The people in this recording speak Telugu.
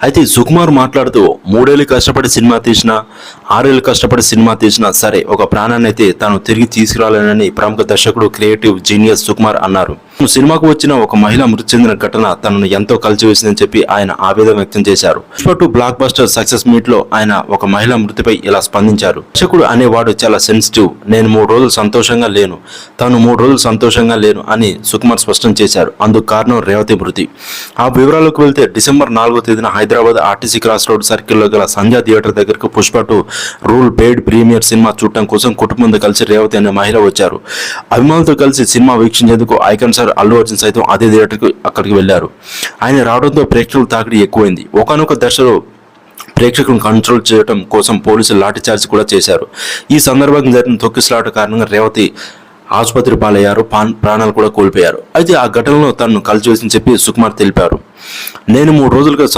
అయితే సుకుమార్ మాట్లాడుతూ మూడేళ్ళు కష్టపడి సినిమా తీసినా ఆరేళ్ళు కష్టపడి సినిమా తీసినా సరే ఒక ప్రాణాన్ని అయితే తాను తిరిగి తీసుకురాలేనని ప్రముఖ దర్శకుడు క్రియేటివ్ జీనియస్ సుకుమార్ అన్నారు. సినిమాకు వచ్చిన ఒక మహిళ మృతి చెందిన ఘటన తనను ఎంతో కలిచివేసిందని చెప్పి ఆయన ఆవేదన వ్యక్తం చేశారు. పుష్ప బ్లాక్ బస్టర్ సక్సెస్ మీట్లో ఆయన ఒక మహిళ మృతిపై ఇలా స్పందించారు. దర్శకుడు అనేవాడు చాలా సెన్సిటివ్ నేను మూడు రోజులు సంతోషంగా లేను. తాను మూడు రోజులు సంతోషంగా లేను అని సుకుమార్ స్పష్టం చేశారు. అందుకు కారణం రేవతి మృతి. ఆ వివరాలకు వెళ్తే డిసెంబర్ నాలుగో తేదీన హైదరాబాద్ ఆర్టీసీ క్రాస్ రోడ్ సర్కిల్లో గల సంధ్యా థియేటర్ దగ్గరకు Pushpa two rule paid premiere cinema చూడటం కోసం కుటుంబంతో కలిసి రేవతి అనే మహిళ వచ్చారు. అభిమానులతో కలిసి సినిమా వీక్షించేందుకు ఐకన్ సార్ అల్లు అర్జున్ సైతం అదే థియేటర్కి అక్కడికి వెళ్ళారు ఆయన రావడంతో ప్రేక్షకుల తాకిడి ఎక్కువైంది. ఒకనొక దశలో ప్రేక్షకులను కంట్రోల్ చేయడం కోసం పోలీసులు లాఠీచార్జ్ కూడా చేశారు. ఈ సందర్భంగా జరిగిన తొక్కిసలాట కారణంగా రేవతి ఆసుపత్రి పాలయ్యారు. ప్రాణాలు కూడా కోల్పోయారు. అయితే ఆ ఘటనలో తనను కలిసివేసిందని చెప్పి సుకుమార్ తెలిపారు. నేను మూడు రోజులుగా